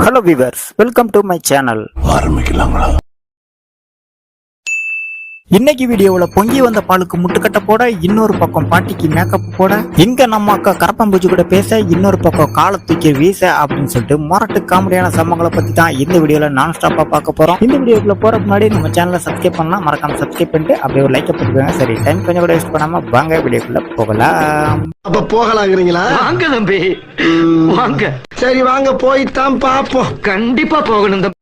Hello viewers welcome to my channel ஆரம்பிக்கலாங்களா இன்னைக்கு வீடியோவுல பொங்கி வந்த பாலுக்கு முட்டுக்கட்ட போட இன்னொரு பக்கம் பாட்டிக்கு மேக்கப் போட இங்க நம்ம அக்கா கரப்பம்பூச்சி கூட பேச இன்னொரு பக்கம் காலை தூக்கி வீச அப்படின்னு சொல்லிட்டு மொரட்டு காமெடியான சம்பவங்களை பத்தி தான் இந்த வீடியோல நான் ஸ்டாப்பா பார்க்க போறோம். இந்த வீடியோக்குள்ள போறதுக்கு முன்னாடி நம்ம சேனலை சப்ஸ்கிரைப் பண்ணலாம். மறக்காம சப்ஸ்கிரைப் பண்ணிட்டு அப்படியே ஒரு லைக் போட்டுக்கோங்க. சரி டைம் கொஞ்சம் கூட வேஸ்ட் பண்ணாம வாங்க வீடியோக்குள்ள போகலாம். அப்ப போகலாங்கிறீங்களா? வாங்க தம்பி. வாங்க. சரி வாங்க போய்தான் பாப்போம் கண்டிப்பா போகணும் தம்பி.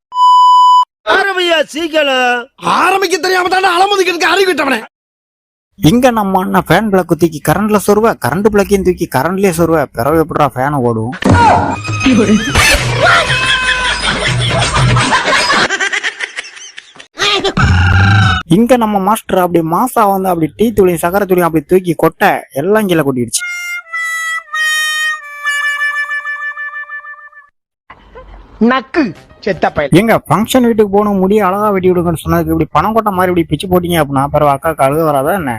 ஆரம்பியா சீக்கிரம். ஆரம்பிக்க தெரியாம தானே அலமுதிக்கிறதுக்கு அறிவிட்டவனே இங்க நம்ம அண்ணன் ஃபேன் பிளக் தூக்கி கரண்ட்ல சொருவ கரண்ட் பிளக்கையும் தூக்கி கரண்ட்லயே சொருவ பிறகு எப்படா ஃபேனை ஓடும் இங்க நம்ம மாஸ்டர் அப்படி மாசா வந்து அப்படி டீ துளியும் சக்கரை துளியும் அப்படி தூக்கி கொட்ட எல்லாம் கீழே கொட்டிடுச்சு. நக்கு செத்த பயல் எங்க ஃபங்க்ஷன் வீட்டுக்கு போகணும் முடிய அழகா வெட்டி விடுங்கன்னு சொன்னதுக்கு இப்படி பணம் கொட்ட மாதிரி இப்படி பிச்சு போட்டீங்க அப்படின்னா பரவ அக்கா கழுத வராதா என்ன?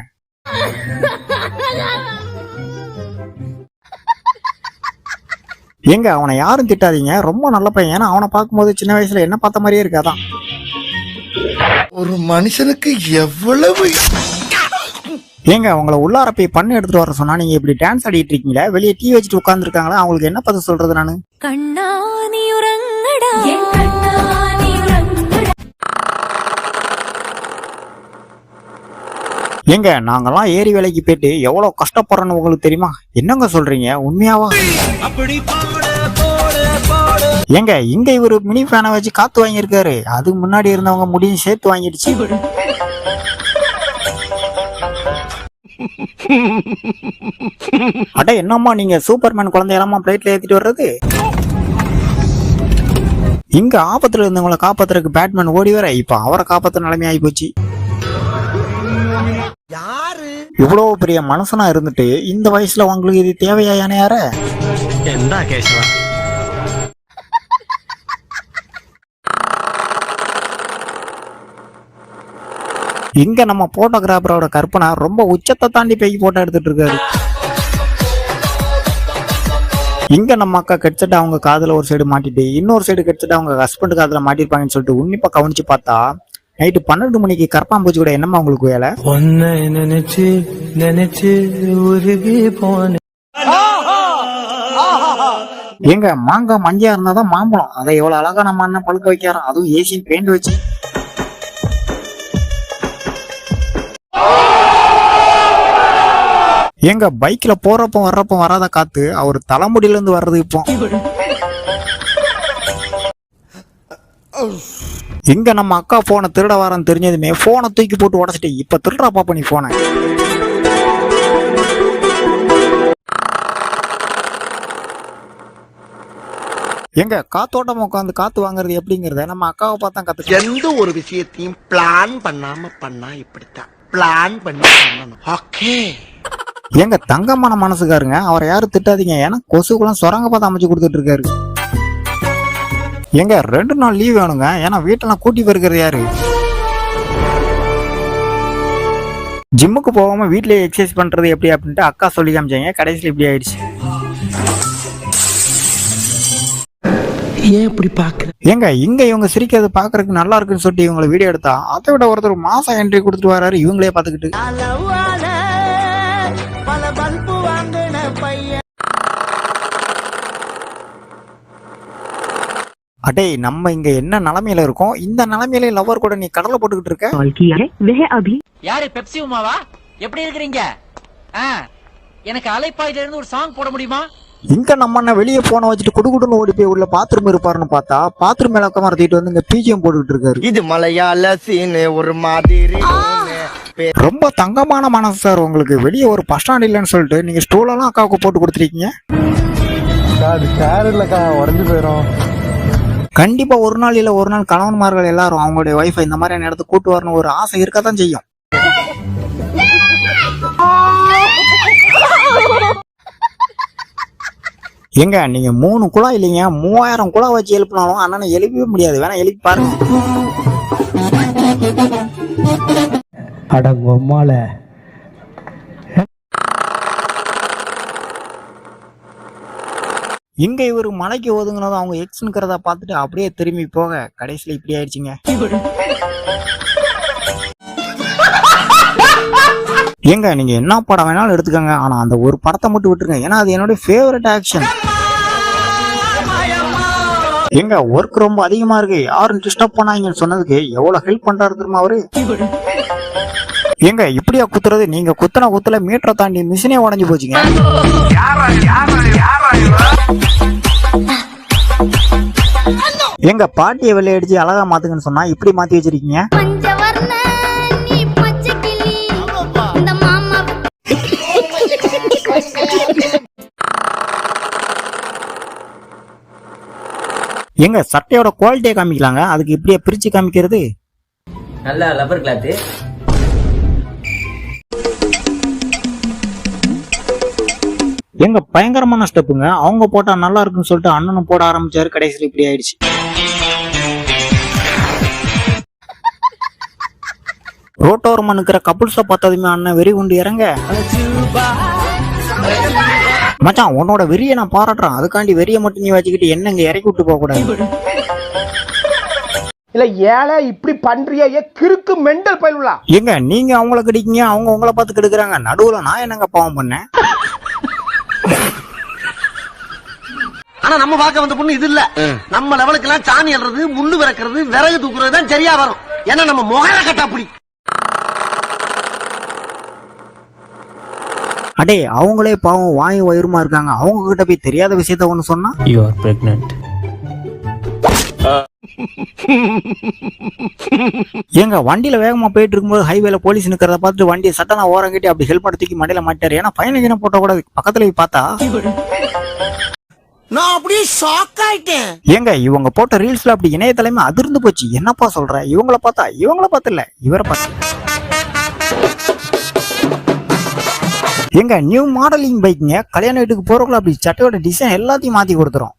எங்க அவனை யாரும் திட்டாதீங்க. ரொம்ப நல்ல பையன். ஏன்னா அவனை பார்க்கும்போது சின்ன வயசுல என்ன பார்த்த மாதிரியே இருக்காதான் ஒரு மனுஷனுக்கு எவ்வளவு ஏங்க அவங்கள உள்ளார போய் பண்ணு எடுத்துட்டு வர சொன்னா நீங்க இப்படி டான்ஸ் ஆடிட்டு இருக்கீங்களா வெளியே டீ வச்சுட்டு உட்கார்ந்துருக்காங்களா அவங்களுக்கு என்ன பார்த்து சொல்றது நானு? கண்ணானியுற ஏங்க நாங்கெல்லாம் ஏரி வேலைக்கு போயிட்டு எவ்வளவு கஷ்டப்படுறோன்னு உங்களுக்கு தெரியுமா? என்னங்க சொல்றீங்க? உண்மையாவா? ஏங்க இங்க இவரு மினி ஃபேனை வச்சு காத்து வாங்கியிருக்காரு. அதுக்கு முன்னாடி இருந்தவங்க முடியும் சேர்த்து வாங்கிடுச்சு. அட என்னம்மா நீங்க சூப்பர்மேன் குழந்தையெல்லாமா பிளேட்ல ஏத்திட்டு வர்றது? இங்க ஆபத்துல இருந்தவங்களை காப்பாத்துறதுக்கு பேட்மேன் ஓடி வர இப்ப அவரை காப்பாத்துற நிலைமை ஆகி போச்சு இவ்வளவு பெரிய மனசனா இருந்துட்டு இந்த வயசுல உங்களுக்கு இது தேவையா யானே யார இங்க நம்ம போட்டோகிராஃபரோட கற்பனை ரொம்ப உச்சத்தை தாண்டி போய் போட்டோ எடுத்துட்டு இருக்காரு. இங்க நம்ம அக்கா கெட்செட் அவங்க காதுல ஒரு சைடு மாட்டிட்டு இன்னொரு சைடு கெட்செட் அவங்க ஹஸ்பண்ட் காதுல மாட்டிருப்பாங்கன்னு சொல்லிட்டு உன்னிப்பா கவனிச்சு பார்த்தா நைட்டு பன்னெண்டு மணிக்கு கரப்பாம்பூச்சி கூட என்னம்மா உங்களுக்கு வேலை? உன்னை நினைச்சு நினைச்சு உருகி போன ஏங்க மாங்காய் மஞ்சா இருந்தாதான் மாம்பழம். அதை எவ்வளவு அழகா நம்ம அண்ணன் பழுக்க வைக்கிறான். அதுவும் ஏசியன் பெயிண்ட் வச்சு. எங்க பைக்ல போறப்ப வர்றப்ப வராத காத்து அவர் தலைமுடியில இருந்து வர்றது இப்போ. எங்க நம்ம அக்கா போனை திருட வாரம் தெரிஞ்சதுமே போனை தூக்கி போட்டு உடச்சிட்டு இப்ப திருடா பாப்ப நீ போனை எங்க காத்தோட்டம் உட்காந்து காத்து வாங்குறது எப்படிங்கறத நம்ம அக்காவை பார்த்தா கத்து எந்த ஒரு விஷயத்தையும் பிளான் பண்ணாம பண்ணா இப்படித்தான். பிளான் பண்ணி பண்ணணும். ஓகே எங்க தங்கமான மனசுக்காருங்க. அவரை யாரும் திட்டாதீங்க? ஏன்னா கொசுக்குலாம் சுரங்க பார்த்து அமைச்சு கொடுத்துட்டு இருக்காரு எங்க ரெண்டு நாள் லீவ் வேணுங்க. ஏன்னா வீட்டெல்லாம் கூட்டி போயிருக்கிறது யாரு? ஜிம்முக்கு போகாம வீட்லயே எக்ஸசைஸ் பண்றது எப்படி அப்படின்ட்டு அக்கா சொல்லி காமிச்சாங்க. கடைசியில் இப்படி ஆயிடுச்சு. ஏன் இப்படி பாக்குற ஏங்க இங்க இவங்க சிரிக்கிறது பாக்குறதுக்கு நல்லா இருக்குன்னு சொல்லிட்டு இவங்களை வீடியோ எடுத்தா அதை விட ஒருத்தர் மாசம் என்ட்ரி கொடுத்துட்டு வராரு இவங்களே பாத்துக்கிட்டு அடே நம்ம இங்க என்ன நிலைமையில இருக்கோம்? இந்த நிலைமையில லவர் கூட நீ கடலை போட்டுக்கிட்டு இருக்க? யாரு பெப்சி உமாவா? எப்படி இருக்கிறீங்க? எனக்கு அலைப்பாயில இருந்து ஒரு சாங் போட முடியுமா? இங்க நம்ம என்ன வெளியே போன வச்சுட்டு குடுகுடுன்னு ஓடி போய் உள்ள பாத்ரூம் இருப்பாருன்னு பார்த்தா பாத்ரூம் மேல உட்காந்து வந்து இங்க பிஜிஎம் போட்டுக்கிட்டு இருக்காரு. இது மலையாள சீனு ஒரு மாதிரி. ரொம்ப தங்கமான மனசு சார் உங்களுக்கு. வெளியே ஒரு பஸ் ஸ்டாண்ட் இல்லைன்னு சொல்லிட்டு நீங்க ஸ்டூல் எல்லாம் அக்காவுக்கு போட்டு கொடுத்துருக்கீங்க. உடஞ்சு போயிடும் கண்டிப்பா ஒரு நாள் இல்ல ஒரு நாள் கணவன்மார்கள் எல்லாரும் அவங்களுடைய ஒய்ஃபை இந்த மாதிரியான இடத்துக்கு கூட்டு வரணும் ஒரு ஆசை இருக்கத்தான் செய்யும். எங்க நீங்க மூணு குழா இல்லைங்க மூவாயிரம் குழா வச்சு எழுப்பினாலும் அண்ணனை எழுப்பவே முடியாது. வேணா எழுப்பி பாருங்க. அடங்கொம்மால. இங்க இவர் மலைக்கு ஒதுங்கினதும் அவங்க எக்ஸ்ங்கிறத பார்த்துட்டு அப்படியே திரும்பி போக. கடைசியில இப்படி ஆயிடுச்சுங்க. ஏங்க நீங்க என்ன படம் வேணாலும் எடுத்துக்கோங்க. ஆனா அந்த ஒரு படத்தை மட்டும் விட்டுருங்க. ஏன்னா அது என்னோட ஃபேவரட் ஆக்ஷன் எங்க ஒர்க் ரொம்ப அதிகமா இருக்கு. யாரும் டிஸ்டர்ப் பண்ணாங்கன்னு சொன்னதுக்கு எவ்வளவு ஹெல்ப் பண்றாரு தெரியுமா அவரு? ஏங்க இப்படியா குத்துறது? நீங்க குத்துன குத்துல மீட்டரை தாண்டி மிஷினே உடஞ்சு போச்சுங்க. எங்க பாட்டியை வெள்ளை அடிச்சு அழகா மாத்துங்கன்னு சொன்னா இப்படி மாத்தி வச்சிருக்கீங்க? பஞ்சவர்ண நீ பச்சை கிளி. இந்த மாமா எங்க சட்டையோட குவாலிட்டியை காமிக்கலாங்க. அதுக்கு இப்படியே பிரிச்சு காமிக்கிறது? நல்ல லப்பர் கிளாத்து எங்க பயங்கரமான ஸ்டெப்புங்க அவங்க போட்டா நல்லா இருக்குன்னு சொல்லிட்டு அண்ணனும் போட ஆரம்பிச்சாரு. கடைசியில் இப்படி ஆயிடுச்சு. ரோட்டோரமா நிக்கிற கப்புள்ஸ பார்த்ததுமே அண்ணன் வெறி உண்டு இறங்க. மச்சான் உன்னோட வெறியை நான் பாராட்டுறேன். அதுக்காண்டி வெறியை மட்டும் நீ வச்சுக்கிட்டு என்ன இங்க இறக்கி விட்டு போக கூடாது? இல்ல ஏழை இப்படி பண்றிய ஏ கிறுக்கு மெண்டல் பயிலுலா ஏங்க நீங்க அவங்கள கடிக்கீங்க அவங்க உங்களை பார்த்து கெடுக்குறாங்க. நடுவுல நான் என்னங்க பாவம் பண்ணேன்? ஆனா நம்ம பார்க்க வந்த பொண்ணு இது இல்ல. நம்ம லெவலுக்கு எல்லாம் சாணி அல்றது முள்ளு விறக்கிறது விறகு தூக்குறது தான் சரியா வரும். ஏன்னா நம்ம முகர கட்டாப்படி அடே அவங்களே பாவம் வாயும் வயிறுமா இருக்காங்க. அவங்க கிட்ட போய் தெரியாத விஷயத்த ஒண்ணு சொன்னா? யூ ஆர் பிரெக்னென்ட் ஏங்க வண்டியில வேகமா போயிட்டு இருக்கும்போது ஹைவேல போலீஸ் நிக்கிறத பார்த்துட்டு வண்டியை சட்டனா ஓரம் கட்டி அப்படி ஹெல்மெட் தூக்கி மண்டையில மாட்டாரு ஏன்னா கிண போட்ட கூட பக்கத்துல போய் பார்த்தா நான் அப்படியே ஷாக் ஆயிட்டேன். ஏங்க இவங்க போட்ட ரீல்ஸ்ல அப்படி இணையதலைமை அதிர்ந்து போச்சு. என்னப்பா சொல்ற? இவங்கள பார்த்தா இவங்கள பார்த்து இல்ல இவரை பார்த்து எங்க நியூ மாடலிங் பைக்குங்க கல்யாண வீட்டுக்கு போறவங்கள அப்படி சட்டையோட டிசைன் எல்லாத்தையும் மாத்தி கொடுத்துரும்.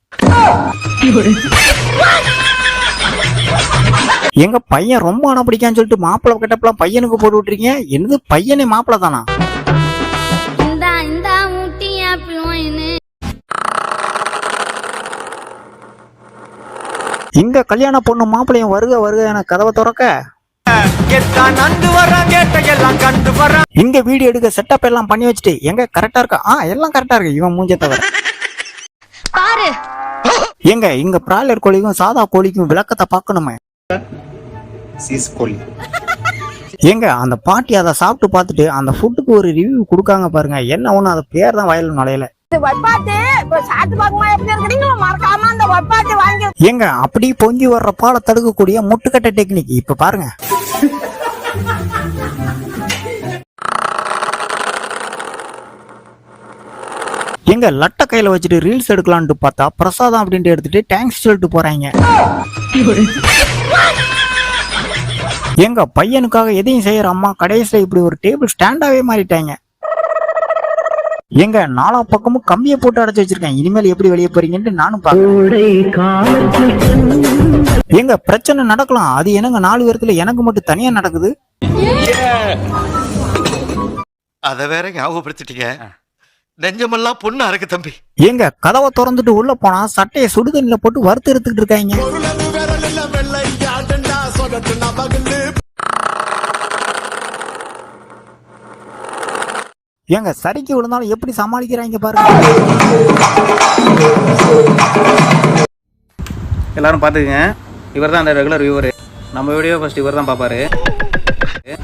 எங்க பையன் ரொம்ப அனப்பிடிக்கான்னு சொல்லிட்டு மாப்பிள்ளை கிட்டப்பெல்லாம் பையனுக்கு போட்டு விட்டுருக்கீங்க? என்னது பையனே மாப்பிள்ளை தானா? இங்க கல்யாண பொண்ணு மாப்பிள்ளையும் வருக வருக என கதவை திறக்க. இங்க வீடியோ எடுக்க செட்டப் எல்லாம் பண்ணி வச்சுட்டு எங்க கரெக்டா இருக்கா? ஆ எல்லாம் கரெக்டா இருக்கு. இவன் மூஞ்ச தவிர. பாரு. எங்க இங்க பிராய்லர் கோழிக்கும் சாதா கோழிக்கும் விளக்கத்தை பார்க்கணுமே. ஏங்க அந்த பாட்டி அதை சாப்பிட்டு பார்த்துட்டு அந்த ஃபுட்டுக்கு ஒரு ரிவ்யூ கொடுக்காங்க பாருங்க. என்ன ஒண்ணு அது பேர் தான் வயல் நுழையில. ஏங்க அப்படி பொங்கி வர்ற பாலை தடுக்கக்கூடிய முட்டுக்கட்டை டெக்னிக் இப்ப பாருங்க. எங்க லட்ட கையில வச்சுட்டு ரீல்ஸ் எடுக்கலான்ட்டு பார்த்தா பிரசாதம் அப்படின்ட்டு எடுத்துட்டு டேங்க்ஸ் சொல்லிட்டு போறாங்க. எங்க பையனுக்காக எதையும் செய்யற அம்மா கடைசியில இப்படி ஒரு டேபிள் ஸ்டாண்டாவே மாறிட்டாங்க. எங்க நாலா பக்கமும் கம்பியை போட்டு அடைச்சு வச்சிருக்கேன். இனிமேல் எப்படி வெளியே போறீங்கன்ட்டு நானும் பாக்குறேன் எங்க பிரச்சனை நடக்கலாம். அது என்னங்க நாலு பேரத்துல எனக்கு மட்டும் தனியா நடக்குது? அத வேற ஞாபகப்படுத்திட்டீங்க. நெஞ்சமெல்லாம் பொண்ணா இருக்கு தம்பி. ஏங்க கதவை திறந்துட்டு உள்ள போனா சட்டையை சுடுதண்ணில போட்டு வறுத்து எடுத்துக்கிட்டு இருக்காங்க. ஏங்க சரிக்கு விழுந்தாலும் எப்படி சமாளிக்கிறாங்க பாருங்க. எல்லாரும் பார்த்துக்குங்க. இவர் தான் அந்த ரெகுலர் வியூவர் நம்ம வீடியோ ஃபர்ஸ்ட் இவர் தான் பார்ப்பாரு.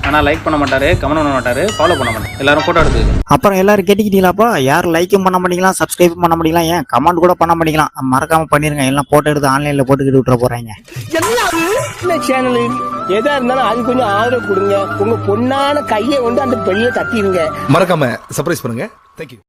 ஆனால் லைக் பண்ண மாட்டாரு கமெண்ட் பண்ண மாட்டாரு ஃபாலோ பண்ண மாட்டாரு. எல்லாரும் ஃபோட்டோ எடுத்துக்கங்க அப்புறம் எல்லாரும் கேட்டுக்கிட்டீங்களாப்பா? யார் லைக்கும் பண்ண மாட்டீங்களா? சப்ஸ்கிரைப் பண்ண மாட்டீங்களா? ஏன்? கமெண்ட் கூட பண்ண மாட்டீங்களா? மறக்காம பண்ணிருங்க. எல்லாம் போட்டோ எடுத்து ஆன்லைன்ல போட்டுக்கிட்டு விட்டுற போறாங்க. சேனல் எதா இருந்தாலும் அது கொஞ்சம் ஆதரவு கொடுங்க. உங்க பொண்ணான கையை கொண்டு அந்த பெண்ணில தட்டிடுங்க மறக்காம சர்ப்ரைஸ் பண்ணுங்க. தேங்க்யூ